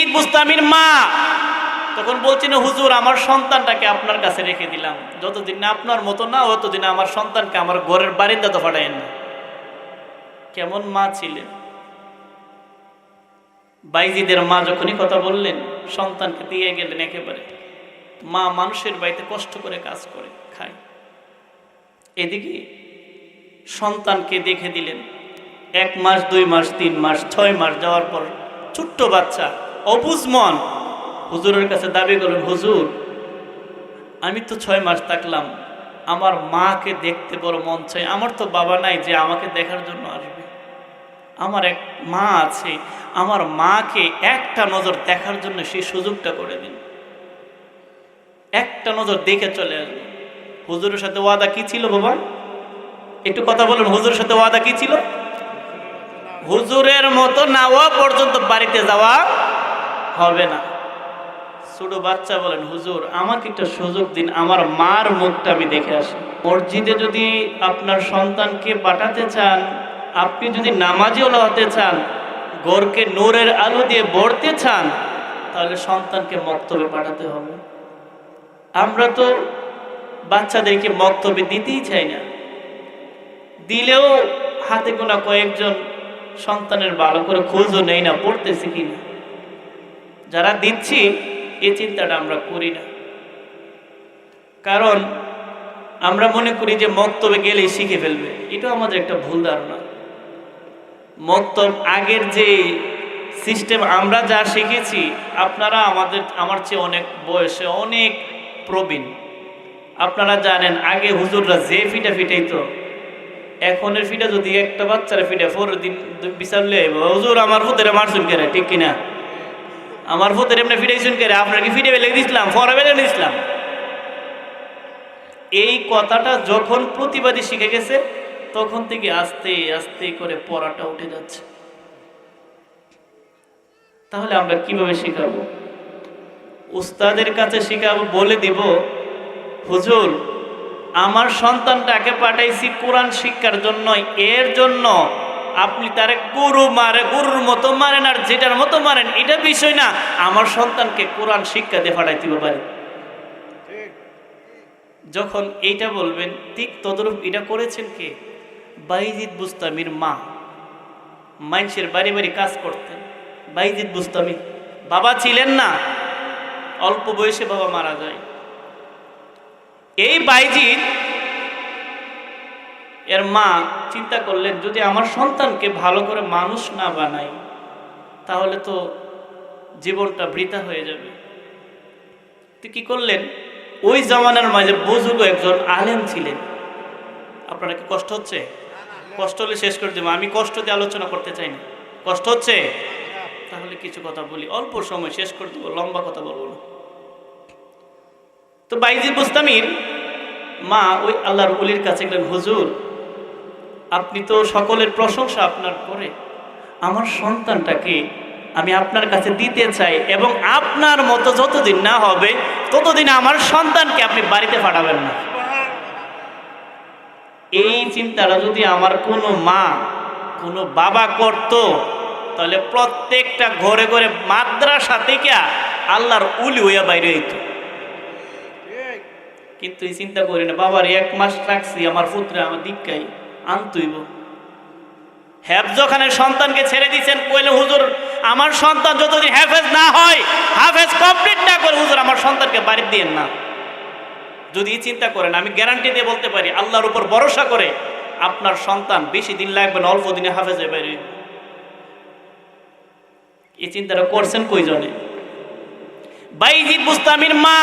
বাইজিদ বুস্তামির মা। তখন বলছেন হুজুর, আমার সন্তানটাকে আপনার কাছে রেখে দিলাম। যতদিন না আপনার মতো না ততদিন আমার সন্তানকে আমার ঘরের বারিন্দা তো ফাটাইন না। কেমন মা ছিলেন? বাইজিদের মা যখনই কথা বললেন, সন্তানকে দিয়ে গেলেন একেবারে। মা মানুষের বাড়িতে কষ্ট করে কাজ করে, খায়। এদিকে সন্তানকে দেখে দিলেন, এক মাস, দুই মাস, তিন মাস, ছয় মাস যাওয়ার পর ছোট্ট বাচ্চা অবুজ মন। হুজুরের কাছে দাবি করলেন, হুজুর, আমি তো ছয় মাস থাকলাম, আমার মাকে দেখতে বড় মন চাই। আমার তো বাবা নাই যে আমাকে দেখার জন্য আসবে। আমার এক মা আছে, আমার মাকে একটা নজর দেখার জন্য সেই সুযোগটা করে দিন একটা নজর দেখে চলে আসবে হুজুরের সাথে ওয়াদা কি ছিল বাবা? একটু কথা বলুন, হুজুরের সাথে ওয়াদা কি ছিল? হুজুরের মতো না হওয়া পর্যন্ত বাড়িতে যাওয়া হবে না। ছোট বাচ্চা বলেন, হুজুর, আমাকে একটা সুযোগ দিন, আমার মার মুখটা আমি দেখে আসি। মসজিদে যদি আপনার সন্তানকে পাঠাতে চান, আপনি যদি নামাজিও হতে চান গড়কে নূরের আলো দিয়ে ভরতে চান, তাহলে সন্তানকে মক্তবে পাঠাতে হবে। আমরা তো বাচ্চাদেরকে মক্তবে দিতেই চাই না। দিলেও হাতে গোনা কয়েকজন সন্তানের ভালো করে খোঁজও নেই না, পড়তেছে কিনা। যারা দিচ্ছি, এই চিন্তাটা আমরা করি না। কারণ আমরা মনে করি যে মক্তবে গেলেই শিখে ফেলবে। এটাও আমাদের একটা ভুল ধারণা। মক্তব আগের যে সিস্টেম আমরা যা শিখেছি, আপনারা আমাদের, আমার চেয়ে অনেক বয়সে অনেক প্রবীণ। আপনারা জানেন, আগে হুজুররা যে ফিটা ফিটাইতো, এখনের ফিটা যদি একটা বাচ্চারা ফিটা পরের দিন বিচারলে হুজুর আমার ভূতের মারছুন কেন ঠিক কিনা? আমার ভূতের এমনি ফিটাইছুন কেন আপনার কি ফিটে বেলে দিছিলাম? ফরা বেলে দিছিলাম এই কথাটা যখন প্রতিবাদী শিখে গেছে, তখন থেকে আস্তে আস্তে করে পড়াটা উঠে যাচ্ছে। তাহলে আমরা কীভাবে শেখাবো? উস্তাদের কাছে শেখাবো, বলে দিব, হুজুর, আমার সন্তানটাকে পাঠাইছি কোরআন শিক্ষার জন্য, এর জন্য। আপনি তারে গরু মারে, গরুর মতো মারেন আর যেটার মতো মারেন, এটা বিষয় না। আমার সন্তানকে কোরআন শিক্ষা দিয়ে পাঠাইতে পারে যখন এইটা বলবেন, ঠিক তদরূপ এটা করেছেন কে? বাইজিদ বুস্তামির মা। মানুষের বাড়ি বাড়ি কাজ করতেন। বাইজিদ বুস্তামি, বাবা ছিলেন না। অল্প বয়সে বাবা মারা যায়। এই বাইজিদ এর মা চিন্তা করলেন, যদি আমার সন্তানকে ভালো করে মানুষ না বানাই, তাহলে তো জীবনটা বৃথা হয়ে যাবে। তো কি করলেন? ওই জামানার মাঝে বুজুর্গ একজন আলেম ছিলেন। আপনারা কি কষ্ট হচ্ছে? কষ্ট হলে শেষ করে দেবো। আমি কষ্ট দিয়ে আলোচনা করতে চাই না। কষ্ট হচ্ছে? তাহলে কিছু কথা বলি। অল্প সময় শেষ করে দেবো, লম্বা কথা বলব না। তো বাইজিদ বুস্তামির মা ওই আল্লাহর উলির কাছে গেলেন, হুজুর আপনি তো সকলের প্রশংসা আপনার করে। আমার সন্তানটাকে আমি আপনার কাছে দিতে চাই এবং আপনার মতো যতদিন না হবে, ততদিন আমার সন্তানকে আপনি বাড়িতে পাঠাবেন না। এই চিন্তাটা যদি আমার কোনো মা, কোনো বাবা করত, তাহলে প্রত্যেকটা ঘরে ঘরে মাদ্রাসা থেকে আল্লাহর উলি হইয়া বাইরে হইতো। কিন্তু এই চিন্তা করি না, বাবার এক মাস রাখছি, আমার পুত্রে আমার দীক্ষাই আনতইব। হ্যাফজখানে সন্তানকে ছেড়ে দিচ্ছেন কইলে হুজুর, আমার সন্তান যতদিন হ্যাফেজ না হয়, হাফেজ কমপ্লিট না করে, হুজুর, আমার সন্তানকে বাড়ি দিয়েন না। যদি চিন্তা করেন, আমি গ্যারান্টি দিয়ে বলতে পারি, আল্লাহর উপর ভরসা করে আপনার সন্তান বেশি দিন লাগবে না, অল্প দিনে হাফেজ বাইরে এই চিন্তাটা করছেন কইজনে বাইজিদ বুস্তামির মা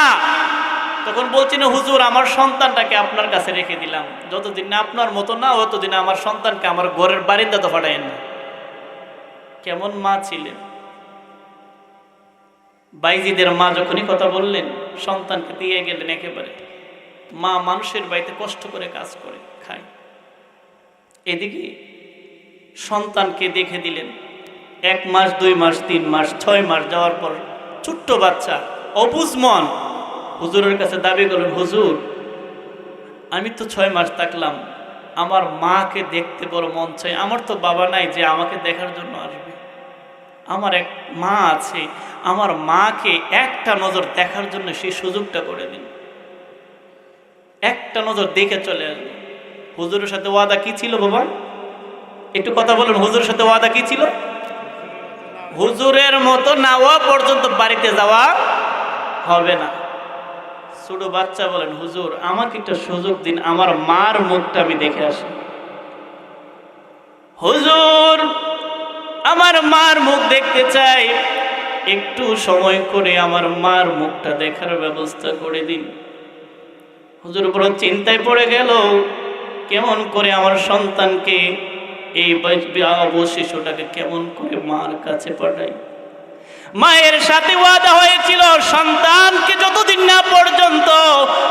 তখন বলছি না, হুজুর, আমার সন্তানটাকে আপনার কাছে রেখে দিলাম। যতদিন না আপনার মতো না, অতদিন আমার সন্তানকে আমার ঘরের বারিন্দা তো ফাটাইন না। কেমন মা ছিলেন? বাইজিদের মা যখনই কথা বললেন, সন্তানকে দিয়ে গেলেন একেবারে। মা মানুষের বাড়িতে কষ্ট করে কাজ করে, খায়। এদিকে সন্তানকে দেখে দিলেন, এক মাস, দুই মাস, তিন মাস, ছয় মাস যাওয়ার পর ছোট্ট বাচ্চা, অবুজ মন। হুজুরের কাছে দাবি করলেন, হুজুর, আমি তো ছয় মাস থাকলাম, আমার মাকে দেখতে বড় মন চাই, আমার তো বাবা নাই যে আমাকে দেখার জন্য আসবে। আমার এক মা আছে, আমার মাকে একটা নজর দেখার জন্য সেই সুযোগটা করে দিন। একটা নজর দেখে চলে আসবে। হুজুরের সাথে ওয়াদা কি ছিল বাবা? একটু কথা বলুন, হুজুরের সাথে ওয়াদা কি ছিল? হুজুরের মতো নাওয়া পর্যন্ত বাড়িতে যাওয়া হবে না। ছোট বাচ্চা বলেন, হুজুর, আমাকে একটা সুযোগ দিন, আমার মার মুখটা আমি দেখে আসি। হুজুর, আমার মার মুখ দেখতে চাই, একটু সময় করে আমার মার মুখটা দেখার ব্যবস্থা করে দিন। হুজুর বড় চিন্তায় পড়ে গেল, কেমন করে আমার সন্তানকে এই শিশুটাকে কেমন করে মার কাছে পাঠাই? মায়ের সাথে ওয়াদা হয়েছিল, সন্তানকে যতদিন না পর্যন্ত,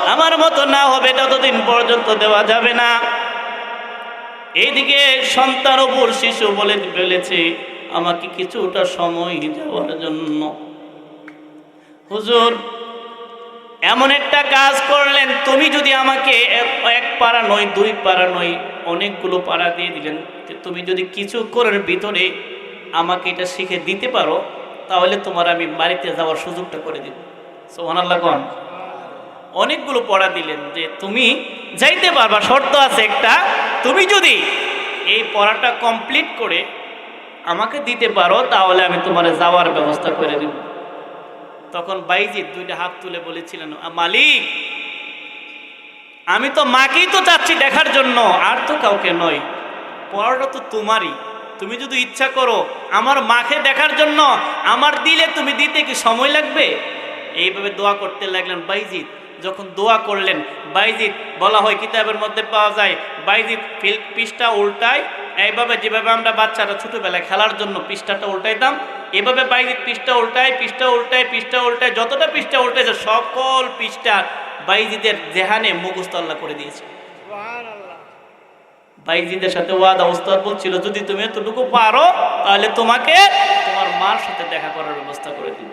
আমার মতো না হবে ততদিন পর্যন্ত দেওয়া যাবে না। এইদিকে সন্তান ওপর শিশু বলে ফেলেছে আমাকে কিছুটা সময় দেওয়ার জন্য। হুজুর, এমন একটা কাজ করলেন, তুমি যদি আমাকে এক- পাড়া নয় দুই পাড়া নয় অনেকগুলো পাড়া দিয়ে দিলেন তুমি যদি কিছু করার ভিতরে আমাকে এটা শিখে দিতে পারো তাহলে তোমার আমি বাড়িতে যাওয়ার সুযোগটা করে দিব। সোহান আল্লাহ কন? অনেকগুলো পড়া দিলেন যে তুমি যাইতে পারবা শর্ত আছে একটা তুমি যদি এই পড়াটা কমপ্লিট করে আমাকে দিতে পারো তাহলে আমি তোমার যাওয়ার ব্যবস্থা করে দিব। তখন বাইজিৎ দুইটা হাত তুলে বলেছিলেন "আ, মালিক আমি তো মাকেই তো চাচ্ছি দেখার জন্য আর তো কাউকে নয়। পড়াটা তো তোমারই। তুমি যদি ইচ্ছা করো আমার মাকে দেখার জন্য, আমার দিলে তুমি দিতে কি সময় লাগবে? এইভাবে দোয়া করতে লাগলেন বাইজিৎ যখন দোয়া করলেন বাইজিৎ বলা হয় কিতাবের মধ্যে পাওয়া যায় বাইজিৎ ফিল পৃষ্ঠা উল্টায়, এইভাবে যেভাবে আমরা বাচ্চারা ছোটোবেলায় খেলার জন্য পৃষ্ঠাটা উল্টাইতাম, এভাবে বাইজিৎ পৃষ্ঠা উল্টায় পৃষ্ঠা উল্টায় পৃষ্ঠা উল্টায়, যতটা পৃষ্ঠা উল্টাইছে, সকল পৃষ্ঠা বাইজিদের জেহানে মুখস্থ আল্লাহ করে দিয়েছে। বাইজিদের সাথে ওয়াদা উস্তাদ বলছিল, যদি তুমি এতটুকু পারো, তাহলে তোমাকে তোমার মার সাথে দেখা করার ব্যবস্থা করে দিব।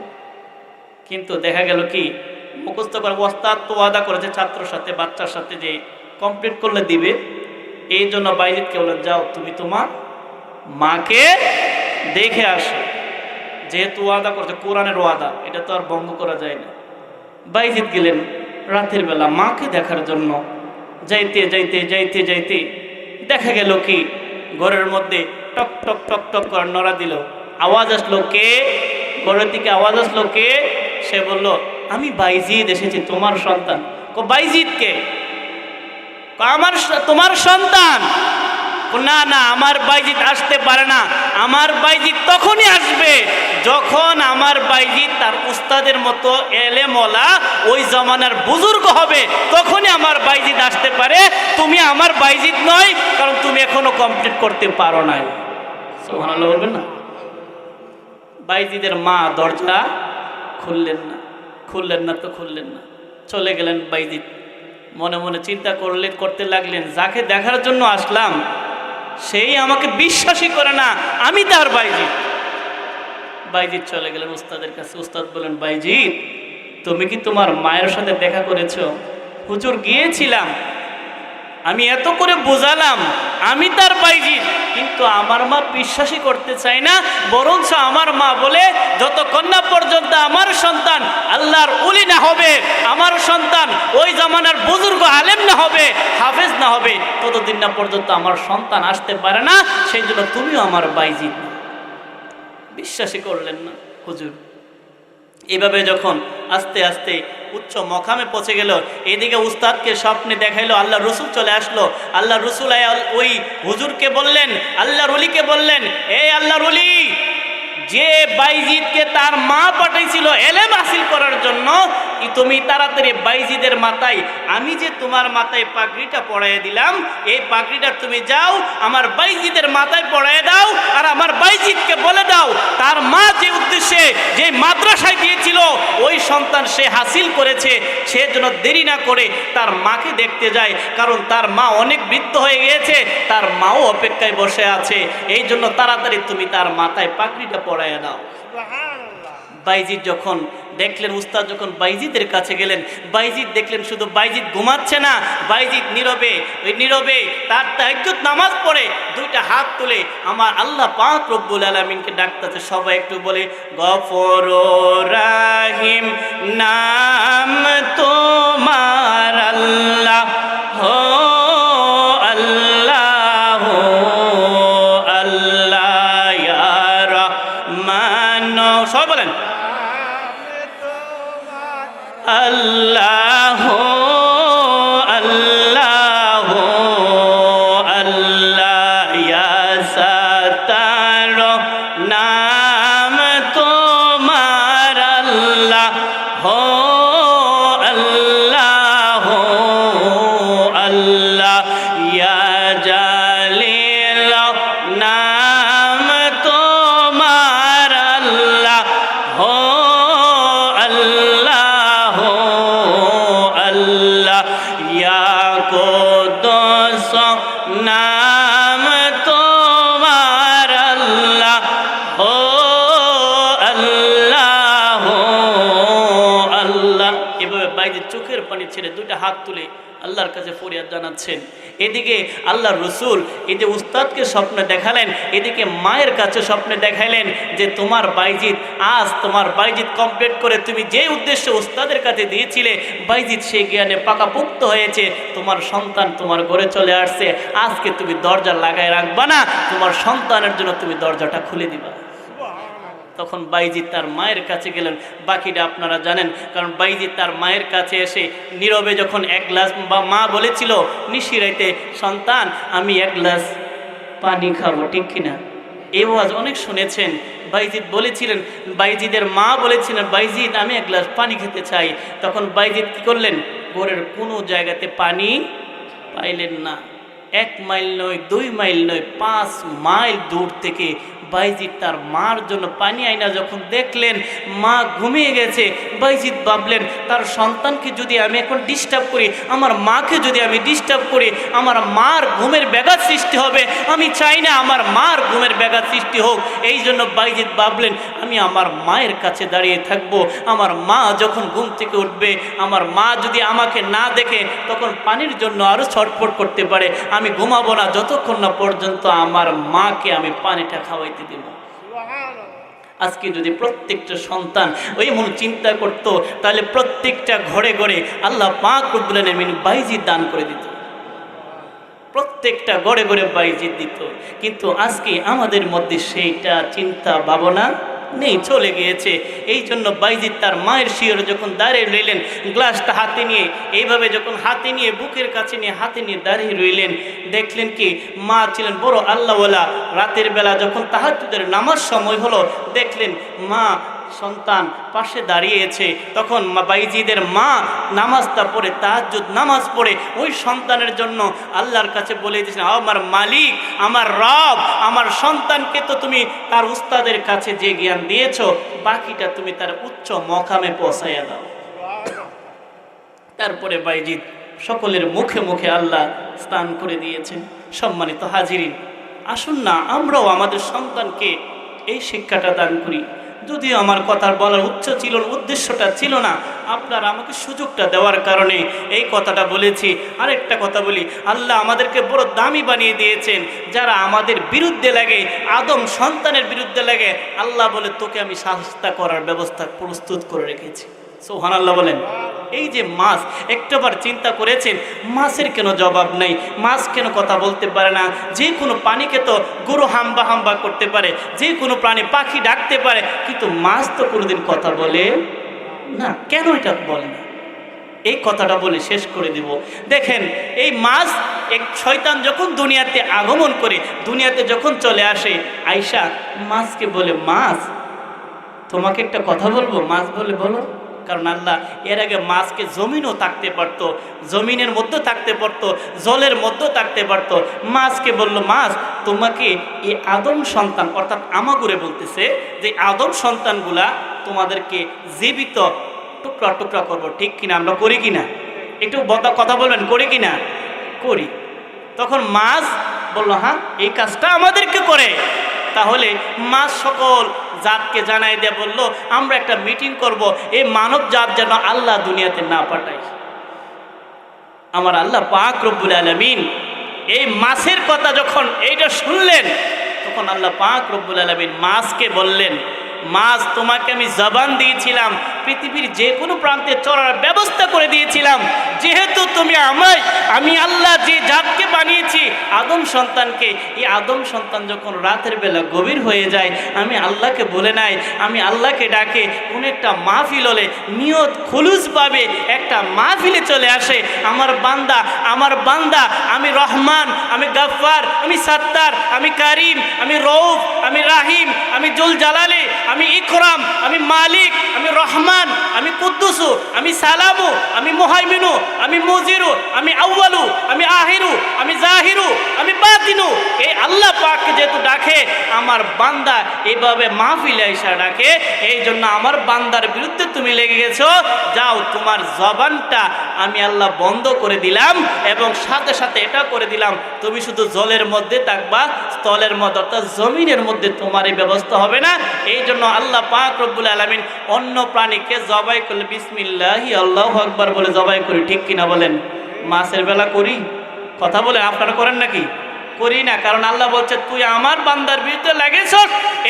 কিন্তু দেখা গেল কি, মুখস্থ করে ওস্তাদ তো ওয়াদা করেছে ছাত্রর সাথে, বাচ্চার সাথে যে কমপ্লিট করলে দিবে। এই জন্য বাইজিদকে বললেন, যাও, তুমি তোমার মাকে দেখে আসো। যেহেতু ওয়াদা করছে, কোরআনের ওয়াদা, এটা তো আর ভঙ্গ করা যায় না। বাইজিদ গেলেন, রাতের বেলা মাকে দেখার জন্য যাইতে যাইতে যাইতে যাইতে দেখা গেল কি? ঘরের মধ্যে টক টক টক টক করে নড়া দিল। আওয়াজ আসলো কে? ঘরের দিকে আওয়াজ আসলো কে? সে বলল, আমি বাইজিদ এসেছি, তোমার সন্তান। কো, বাইজিদ কে? আমার তোমার সন্তান! না না, আমার বাইজিৎ আসতে পারে না। আমার বাইজিৎ তখনই আসবে যখন আমার বাইজিৎ তার উস্তাদের মতো এলে মলা ওই জমানার বুজুর্গ হবে। তখনই আমার বাইজিৎ আসতে পারে। তুমি আমার বাইজিৎ নয়, কারণ তুমি এখনও কমপ্লিট করতে পারো নাই। বলবেন না? বাইজিদের মা দরজা খুললেন না খুললেন না তো খুললেন না। চলে গেলেন বাইজিৎ। মনে মনে চিন্তা করলে, করতে লাগলেন, যাকে দেখার জন্য আসলাম সেই আমাকে বিশ্বাসই করে না, আমি তার বাইজিৎ। বাইজিৎ চলে গেলেন উস্তাদের কাছে। উস্তাদ বলেন বাইজিৎ, তুমি কি তোমার মায়ের সাথে দেখা করেছ? হুজুর, গিয়েছিলাম। আমি এত করে বোঝালাম, আমি তার বাইজিৎ। কিন্তু আমার মা বিশ্বাসই করতে চায় না, বরঞ্চ আমার মা বলে, যতক্ষণ না পর্যন্ত আমার সন্তান আল্লাহর উলি না হবে, আমার সন্তান ওই জামানার বুজুর্গ আলেম না হবে না হবে, ততদিন না পর্যন্ত আমার সন্তান আসতে পারে না, সেই জন্য তুমিও আমার বাইজিৎ না বিশ্বাসই করলেন না, হুজুর। এভাবে যখন আস্তে আস্তে উচ্চ মকামে পৌঁছে গেল, এদিকে উস্তাদকে স্বপ্নে দেখাইলো, আল্লাহ রসুল চলে আসলো। আল্লাহ রসুল ওই হুজুরকে বললেন আল্লাহ রলিকে বললেন এই আল্লাহ রলি যে বাইজিদকে তার মা পাঠাইছিল, এলেম হাসিল করার জন্য তুমি তাড়াতাড়ি বাইজিদের মাথায়, আমি যে তোমার মাথায় পাগড়িটা পড়াই দিলাম, এই পাগড়িটা তুমি যাও, আমার বাইজিদের মাথায় পড়াই দাও, আর আমার বাইজিদকে বলে দাও, তার মা যে উদ্দেশ্যে যে মাদ্রাসায় দিয়েছিল সন্তান সে হাসিল করেছে, সে যেন দেরি না করে তার মাকে দেখতে যায়। কারণ তার মা অনেক বৃদ্ধ হয়ে গিয়েছে, তার মাও অপেক্ষায় বসে আছে। এই জন্য তাড়াতাড়ি তুমি তার মাথায় পাগড়িটা পড়াইয়া দাও বাইজিৎ যখন দেখলেন, উস্তাদ যখন বাইজিদের কাছে গেলেন, বাইজিদ দেখলেন শুধু বাইজিদ ঘুমাচ্ছে না, বাইজিদ নীরবে, ওই নীরবে তার তাহাজ্জুদ নামাজ পড়ে, দুইটা হাত তুলে আমার আল্লাহ পাক রব্বুল আলামিনকে ডাকতেছে, সবাই একটু বলে, গফর রাহিম, নাম তোমার আল্লাহ। পানি ছেড়ে দুইটা হাত তুলে আল্লাহর কাছে ফরিয়াদ জানাচ্ছেন। এদিকে আল্লাহ রসুল এই যে উস্তাদকে স্বপ্নে দেখালেন, এদিকে মায়ের কাছে স্বপ্নে দেখাইলেন যে তোমার বাইজিৎ আজ তোমার বাইজিৎ কমপ্লিট করে তুমি যে উদ্দেশ্য উস্তাদের কাছে দিয়েছিলে বাইজিৎ সেই জ্ঞানে পাকাপুক্ত হয়েছে, তোমার সন্তান তোমার ঘরে চলে আসছে, আজকে তুমি দরজা লাগায় রাখবা না, তোমার সন্তানের জন্য তুমি দরজাটা খুলে দিবা। তখন বাইজিৎ তার মায়ের কাছে গেলেন। বাকিটা আপনারা জানেন, কারণ বাইজিৎ তার মায়ের কাছে এসে নীরবে যখন এক গ্লাস বা মা বলেছিল নিশিরাইতে সন্তান, আমি এক গ্লাস পানি খাব, ঠিক কিনা? এই ওয়াজ অনেক শুনেছেন। বাইজিৎ বলেছিলেন, বাইজিদের মা বলেছিলেন বাইজিৎ আমি এক গ্লাস পানি খেতে চাই। তখন বাইজিৎ কী করলেন? গোরের কোনো জায়গাতে পানি পাইলেন না। এক মাইল নয়, দুই মাইল নয়, পাঁচ মাইল দূর থেকে বাইজিৎ তার মার জন্য পানি আইনা যখন দেখলেন, মা ঘুমিয়ে গেছে। বাইজিৎ ভাবলেন, তার সন্তানকে যদি আমি এখন ডিস্টার্ব করি, আমার মাকে যদি আমি ডিস্টার্ব করি, আমার মার ঘুমের ব্যাঘাত সৃষ্টি হবে। আমি চাই না আমার মার ঘুমের ব্যাঘাত সৃষ্টি হোক। এই জন্য বাইজিৎ ভাবলেন, আমি আমার মায়ের কাছে দাঁড়িয়ে থাকব। আমার মা যখন ঘুম থেকে উঠবে, আমার মা যদি আমাকে না দেখে, তখন পানির জন্য আরও ছটফট করতে পারে। আমি ঘুমাবো না যতক্ষণ না পর্যন্ত আমার মাকে আমি পানিটা খাওয়াইতে দেব। আজকে যদি প্রত্যেকটা সন্তান ওই মন চিন্তা করত তাহলে প্রত্যেকটা ঘরে ঘরে আল্লাহ পাক রব্বুল আলামিন বাইজি দান করে দিত। প্রত্যেকটা গড়ে গড়ে বাইজিৎ দিত। কিন্তু আজকে আমাদের মধ্যে সেইটা চিন্তা ভাবনা নেই চলে গিয়েছে। এই জন্য বাইজিৎ তার মায়ের শিওরে যখন দাঁড়িয়ে রইলেন, গ্লাসটা হাতে নিয়ে, এইভাবে যখন হাতে নিয়ে, বুকের কাছে নিয়ে হাতে নিয়ে দাঁড়িয়ে রইলেন, দেখলেন কি, মা ছিলেন বড় আল্লাহওয়ালা। রাতের বেলা যখন তাহাজুদের নামার সময় হলো, দেখলেন মা সন্তান পাশে দাঁড়িয়েছে, তখন বাইজিদের মা নামাজটা পড়ে তাহাজুদ নামাজ পড়ে ওই সন্তানের জন্য আল্লাহর কাছে বলে দিয়েছেন, আমার মালিক, আমার রব, আমার সন্তানকে তো তুমি তার উস্তাদের কাছে যে জ্ঞান দিয়েছ, বাকিটা তুমি তার উচ্চ মকামে পৌঁছাইয়া দাও। তারপরে বাইজিদ সকলের মুখে মুখে আল্লাহ স্নান করে দিয়েছেন, সম্মানিত হাজিরিন। আসুন না, আমরাও আমাদের সন্তানকে এই শিক্ষাটা দান করি। যদিও আমার কথার বলার উচ্চ ছিল, উদ্দেশ্যটা ছিল না, আপনার আমাকে সুযোগটা দেওয়ার কারণে এই কথাটা বলেছি। আরেকটা কথা বলি, আল্লাহ আমাদেরকে বড় দামি বানিয়ে দিয়েছেন। যারা আমাদের বিরুদ্ধে লাগে, আদম সন্তানের বিরুদ্ধে লাগে, আল্লাহ বলে তোকে আমি সাহস্তা করার ব্যবস্থা প্রস্তুত করে রেখেছি। সোহান আল্লাহ বলেন, এই যে মাছ, একটাবার চিন্তা করেছেন, মাছের কেন জবাব নেই? মাছ কেন কথা বলতে পারে না? যে কোনো প্রাণীকে তো গরু হাম্বা হাম্বা করতে পারে, যে কোনো প্রাণী পাখি ডাকতে পারে, কিন্তু মাছ তো কোনোদিন কথা বলে না। কেন এটা বলে না? এই কথাটা বলে শেষ করে দিব। দেখেন, এই মাছ এক শয়তান যখন দুনিয়াতে আগমন করে, দুনিয়াতে যখন চলে আসে আয়সা মাছকে বলে, মাছ, তোমাকে একটা কথা বলব? মাছ বলে বলো। কারণ আল্লাহ এর আগে মাছকে জমিনও থাকতে পারতো, জমিনের মধ্যে থাকতে পারতো, জলের মধ্যেও থাকতে পারতো। মাছকে বলল, মাছ, তোমাকে এই আদম সন্তান, অর্থাৎ আমাগুরে বলতেছে যে, আদম সন্তানগুলা তোমাদেরকে জীবিত টুকরা টুকরা করব, ঠিক কিনা, আমরা করি কিনা? একটু কথা বলবেন, করি কিনা? করি। তখন মাছ বলল হ্যাঁ এই কাজটা আমাদেরকে করে। তাহলে মাছ সকল জাতকে জানাই দিয়ে বলল, আমরা একটা মিটিং করব, এই মানব জাত যেন আল্লাহ দুনিয়াতে না পাঠায়। আমার আল্লাহ পাক রব্বুল আলমিন এই মাছের কথা যখন এইটা শুনলেন, তখন আল্লাহ পাক রব্বুল আলমিন মাছকে বললেন, মাছ তোমাকে আমি জবান দিয়েছিলাম পৃথিবীর যে কোনো প্রান্তে চলার ব্যবস্থা করে দিয়েছিলাম। যেহেতু তুমি আমায়, আমি আল্লাহ যে জাতকে বানিয়েছি, আদম সন্তানকে, এই আদম সন্তান যখন রাতের বেলা গভীর হয়ে যায়, আমি আল্লাহকে বলে নাই, আমি আল্লাহকে ডাকে, কোনো একটা মাহফিল হলে নিয়ত খুলুস পাবে, একটা মাহফিলে চলে আসে, আমার বান্দা আমার বান্দা, আমি রহমান, আমি গাফফার, আমি সাত্তার, আমি কারিম, আমি রৌফ আমি রাহিম, আমি জুল জালালে আমি ইকরাম, আমি মালিক, আমি রহমান। আমি কুদ্দুসু, আমি সালামু, আমি মোহাইমিনু, আমি মুজিরু, আমি আউ্বালু আমি আহিরু, আমি জাহিরু, আমি বাতিনু। এই আল্লাহ পাককে যেহেতু ডাকে, আমার বান্দা এইভাবে মাহফিলে এসে ডাকে, এই জন্য আমার বান্দার বিরুদ্ধে তুমি লেগে গেছো। যাও, তোমার জবানটা আমি আল্লাহ বন্ধ করে দিলাম এবং সাথে সাথে এটা করে দিলাম। তুমি শুধু জলের মধ্যে থাকবা, স্থলের মধ্যে অর্থাৎ জমিনের মধ্যে তোমার এই ব্যবস্থা হবে না। এই জন্য আল্লাহ পাক রব্বুল আলমিন অন্য প্রাণীকে জবাই করলে, বিসমিল্লাহি, আল্লাহ আকবার বলে জবাই করি, ঠিক কিনা বলেন? মাছের বেলা করি? কথা বলে আপনারা করেন নাকি? করি না, কারণ আল্লাহ বলছে, তুই আমার বান্দার বিরুদ্ধে লাগেছ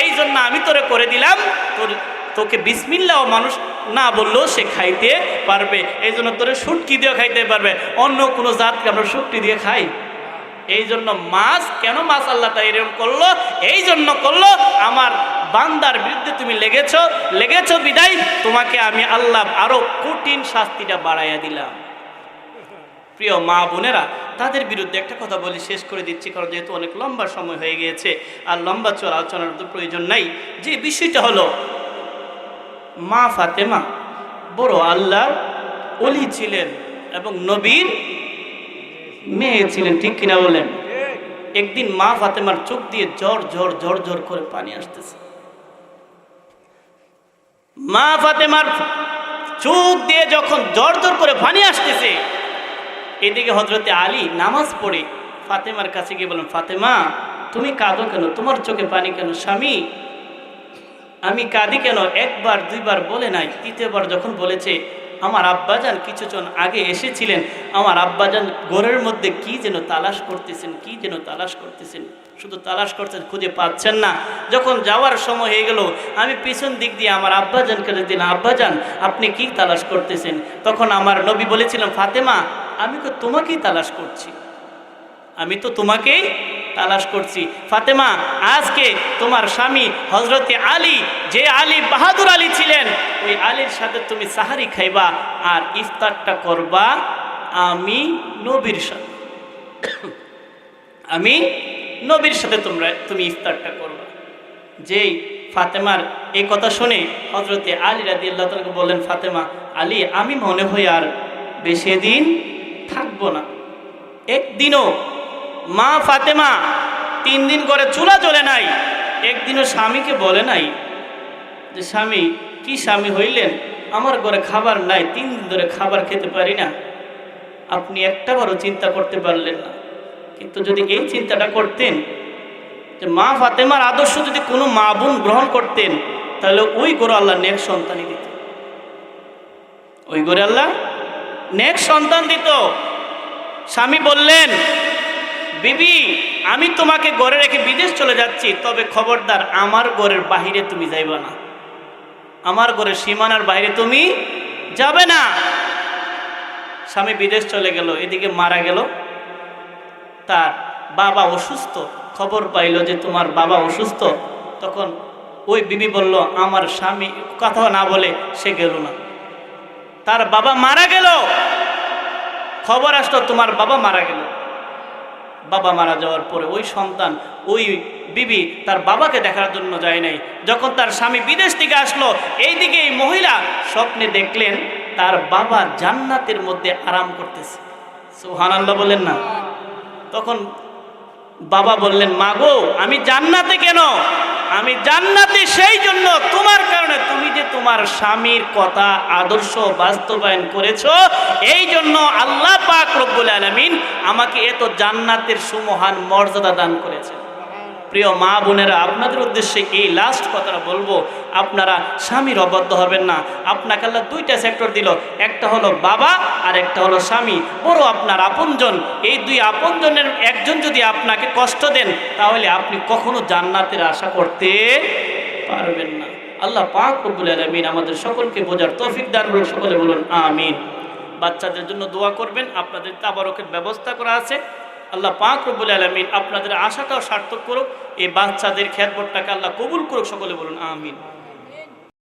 এই জন্য আমি তোরে করে দিলাম। তোর, তোকে বিসমিল্লাও মানুষ না বললেও সে খাইতে পারবে। এই জন্য তোরে শুটকি দিয়ে খাইতে পারবে। অন্য কোনো জাতকে আমরা শুটকি দিয়ে খাই? এই জন্য মাছ, কেন মাছ আল্লাহটা এরকম করল? এই জন্য করল, আমার বান্দার বিরুদ্ধে তুমি লেগেছ লেগেছ বিদায়, তোমাকে আমি আল্লাহ আরও কঠিন শাস্তিটা বাড়াইয়া দিলাম। প্রিয় মা বোনেরা, তাদের বিরুদ্ধে একটা কথা বলি শেষ করে দিচ্ছি, কারণ যেহেতু অনেক লম্বা সময় হয়ে গিয়েছে আর লম্বা চল আলোচনার তো প্রয়োজন নাই, যে বিষয়টা হলো, মা ফাতেমা বড় আল্লাহ অলি ছিলেন এবং নবীর মেয়ে ছিলেন, ঠিক কিনা বলেন? একদিন মা ফাতেমার চোখ দিয়ে জ্বর জ্বর জ্বর জ্বর করে পানি আসতেছে। মা ফাতেমার চোখ দিয়ে যখন জর জোর করে পানি আসতেছে, এদিকে হজরতে আলী নামাজ পড়ে ফাতেমার কাছে গিয়ে বলেন ফাতেমা, তুমি কাঁদো কেন? তোমার চোখে পানি কেন? স্বামী, আমি কাঁদি কেন? একবার, দুইবার বলে নাই, তৃতীয়বার যখন বলেছে আমার আব্বাজান কিছুজন আগে এসেছিলেন। আমার আব্বাজান ঘরের মধ্যে কি যেন তালাশ করতেছেন, কি যেন তালাশ করতেছেন? শুধু তালাশ করতেন খুঁজে পাচ্ছেন না। যখন যাওয়ার সময় হয়ে গেল, আমি পিছন দিক দিয়ে আমার আব্বাজানকে দিলাম আব্বাজান, আপনি কি তালাশ করতেছেন? তখন আমার নবী বলেছিলাম ফাতেমা, আমি তো তোমাকেই তালাশ করছি। আমি তো তোমাকেই তালাশ করছি। ফাতেমা, আজকে তোমার স্বামী হজরতে আলী, যে আলী বাহাদুর আলী ছিলেন, ওই আলীর সাথে তুমি সাহারি খাইবা আর ইফতারটা করবা আমি নবীর সাথে। আমি নবীর সাথে তোমরা, তুমি ইফতারটা করবা। যেই ফাতেমার এই কথা শুনে হজরতে আলী রাদি আল্লাহ তালাকে বললেন, ফাতেমা, আলী, আমি মনে হয় আর বেশি দিন থাকব না। একদিনও মা ফাতেমা তিন দিন করে চুলা চলে নাই। একদিনও স্বামীকে বলে নাই যে, স্বামী, কি স্বামী হইলেন? আমার ঘরে খাবার নাই, তিন দিন ধরে খাবার খেতে পারি না। আপনি একটাবারও চিন্তা করতে পারলেন না। কিন্তু যদি এই চিন্তাটা করতেন যে, মা ফাতেমার আদর্শ যদি কোনো মা বোন গ্রহণ করতেন, তাহলে ওই গরু আল্লাহ নেক সন্তানই দিত। ওই গরে আল্লাহ নেক সন্তান দিত। স্বামী বললেন বিবি, আমি তোমাকে গড়ে রেখে বিদেশ চলে যাচ্ছি, তবে খবরদার, আমার গড়ের বাহিরে তুমি যাইবা না। আমার গড়ের সীমানার বাইরে তুমি যাবে না। স্বামী বিদেশ চলে গেল, এদিকে মারা গেল। তার বাবা অসুস্থ, খবর পাইল যে তোমার বাবা অসুস্থ। তখন ওই বিবি বলল, আমার স্বামী কথা না বলে সে গেল না। তার বাবা মারা গেল। খবর আসলো, তোমার বাবা মারা গেল। বাবা মারা যাওয়ার পরে ওই সন্তান, ওই বিবি তার বাবাকে দেখার জন্য যায় নাই। যখন তার স্বামী বিদেশ থেকে আসলো, এইদিকে এই মহিলা স্বপ্নে দেখলেন তার বাবা জান্নাতের মধ্যে আরাম করতেছে। সোহান আল্লাহ বললেন না। তখন বাবা বললেন মাগো আমি জান্নাতে কেন? আমি জান্নাতে সেই জন্য তোমার কারণে তুমি যে তোমার স্বামীর কথা আদর্শ বাস্তবায়ন করেছ, এই জন্য আল্লাহ পাক রব্বুল আলমিন আমাকে এত জান্নাতের সুমহান মর্যাদা দান করেছে প্রিয় মা বোনেরা, আপনাদের উদ্দেশ্যে এই লাস্ট কথাটা বলব? আপনারা স্বামীর অবদ্ধ হবেন না। আপনাকে আল্লাহ দুইটা সেক্টর দিল। একটা হলো বাবা আর একটা হলো স্বামী। বড় আপনার আপনজন। এই দুই আপনজনের একজন যদি আপনাকে কষ্ট দেন, তাহলে আপনি কখনো জান্নাতের আশা করতে পারবেন না। আল্লাহ পাক রব্বুল আলামিন আমাদের সকলকে বোঝার তৌফিক দান সকলে বলুন, আমিন। বাচ্চাদের জন্য দোয়া করবেন। আপনাদের তাবারকের ব্যবস্থা করা আছে। আল্লাহ পাক রব্বুল আলমিন আপনাদের আশাটাও সার্থক করুক, এই বাচ্চাদের খ্যাতবরটাকে আল্লাহ কবুল করুক, সকলে বলুন, আমিন।